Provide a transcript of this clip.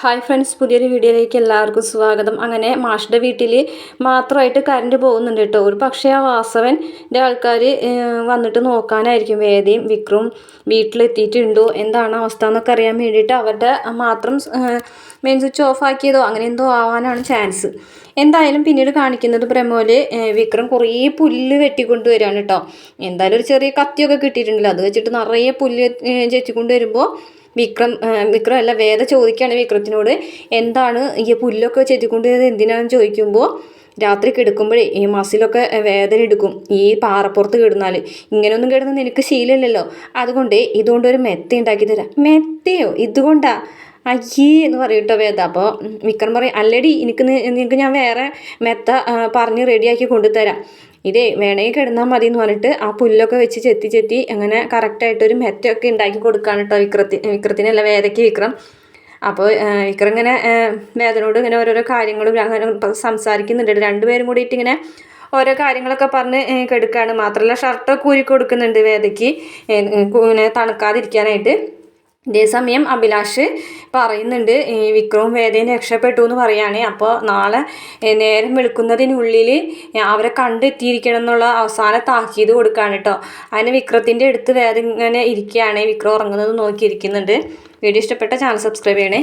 Hi friends പുതിയൊരു വീഡിയോയിലേക്ക് എല്ലാവർക്കും സ്വാഗതം. അങ്ങനെ മാഷിന്റെ വീട്ടിൽ മാത്രമായിട്ട് കറണ്ട് പോകുന്നുണ്ട് കേട്ടോ. ഒരു പക്ഷേ ആ വാസവന്റെ ആൾക്കാർ വന്നിട്ട് നോക്കാനായിരിക്കും. വേദിയും വിക്രും വീട്ടിലെത്തിയിട്ടുണ്ടോ? എന്താണ് അവസ്ഥ എന്നൊക്കെ അറിയാൻ വേണ്ടിയിട്ട് അവരുടെ മാത്രം മെയിൻ സ്വിച്ച് ഓഫ് ആക്കിയതോ അങ്ങനെ എന്തോ ആവാനാണ് ചാൻസ് എന്തായാലും പിന്നീട് കാണിക്കുന്നത് പ്രമോൽ വിക്രം കുറേ പുല്ല് വെട്ടിക്കൊണ്ട് വരികയാണ് കേട്ടോ. എന്തായാലും ഒരു ചെറിയ കത്തിയൊക്കെ കിട്ടിയിട്ടുണ്ടല്ലോ. അത് വെച്ചിട്ട് നിറയെ പുല്ല് ചെച്ചിക്കൊണ്ട് വരുമ്പോൾ വിക്രം വിക്രം അല്ല വേദ ചോദിക്കുകയാണ് വിക്രത്തിനോട് എന്താണ് ഈ പുല്ലൊക്കെ ചെത്തിക്കൊണ്ട് എന്തിനാണെന്ന് ചോദിക്കുമ്പോൾ രാത്രി കിടക്കുമ്പോഴേ ഈ മസിലൊക്കെ വേദന എടുക്കും. ഈ പാറപ്പുറത്ത് കിടന്നാൽ ഇങ്ങനെയൊന്നും കിടന്ന് നിനക്ക് ശീലമില്ലല്ലോ. അതുകൊണ്ട് ഇതുകൊണ്ട് ഒരു മെത്ത ഉണ്ടാക്കി തരാം. മെത്തയോ? ഇതുകൊണ്ടാ? അയ്യേ എന്ന് പറയും കേട്ടോ വേദ. അപ്പോൾ വിക്രം പറയും അല്ലടി എനിക്ക് നിനക്ക് ഞാൻ വേറെ മെത്ത പറഞ്ഞ് റെഡിയാക്കി കൊണ്ടുതരാം. ഇതേ വേണമെങ്കിൽ കിടന്നാൽ മതി എന്ന് പറഞ്ഞിട്ട് ആ പുല്ലൊക്കെ വെച്ച് ചെത്തി ചെത്തി അങ്ങനെ കറക്റ്റായിട്ടൊരു മെറ്റൊക്കെ ഉണ്ടാക്കി കൊടുക്കുകയാണ് കേട്ടോ വിക്രത്തി വിക്രത്തിനല്ല വേദയ്ക്ക് വിക്രം. അപ്പോൾ വിക്രം ഇങ്ങനെ വേദനോട് ഇങ്ങനെ ഓരോരോ കാര്യങ്ങളും അങ്ങനെ സംസാരിക്കുന്നുണ്ട്. രണ്ടുപേരും കൂടിയിട്ട് ഇങ്ങനെ ഓരോ കാര്യങ്ങളൊക്കെ പറഞ്ഞ് കെടുക്കുകയാണ് മാത്രമല്ല ഷർട്ടൊക്കെ ഊരി കൊടുക്കുന്നുണ്ട് വേദയ്ക്ക്. ഇങ്ങനെ തണുക്കാതിരിക്കാനായിട്ട്. ഇതേസമയം അഭിലാഷ് പറയുന്നുണ്ട്. ഈ വിക്രവും വേദയും രക്ഷപ്പെട്ടു എന്ന് പറയുകയാണ് അപ്പോൾ നാളെ നേരം വെളുക്കുന്നതിനുള്ളിൽ അവരെ കണ്ടെത്തിയിരിക്കണം എന്നുള്ള അവസാന താക്കീത് കൊടുക്കുകയാണ് കേട്ടോ. അതിന് വിക്രത്തിന്റെ അടുത്ത് വേദം ഇങ്ങനെ ഇരിക്കുകയാണ്. വിക്രം ഉറങ്ങുന്നത് നോക്കിയിരിക്കുന്നുണ്ട്. വീഡിയോ ഇഷ്ടപ്പെട്ട ചാനൽ സബ്സ്ക്രൈബ് ചെയ്യണേ.